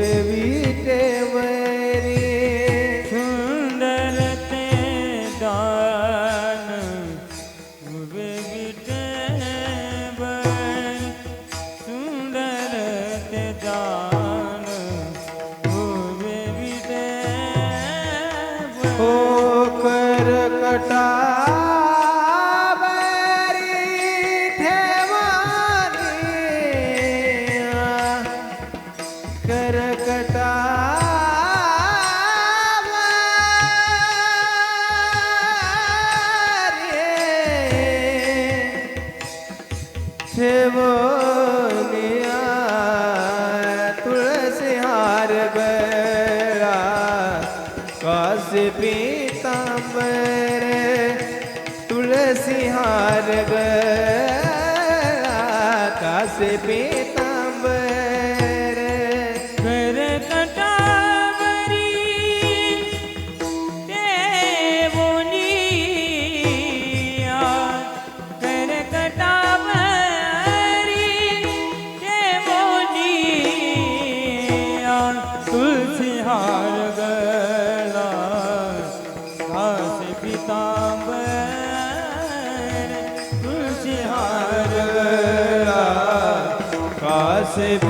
baby. पीताम्बर तुलसी हार ग कासे पीता से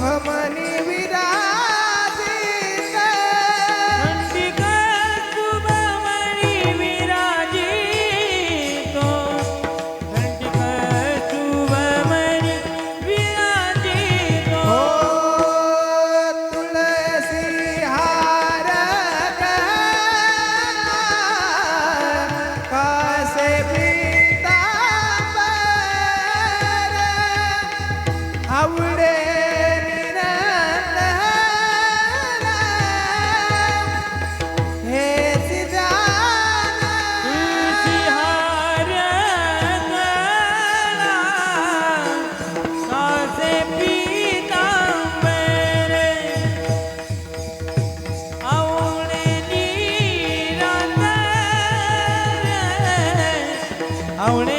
भमनी નિરાંતર આવડે નિરાંતર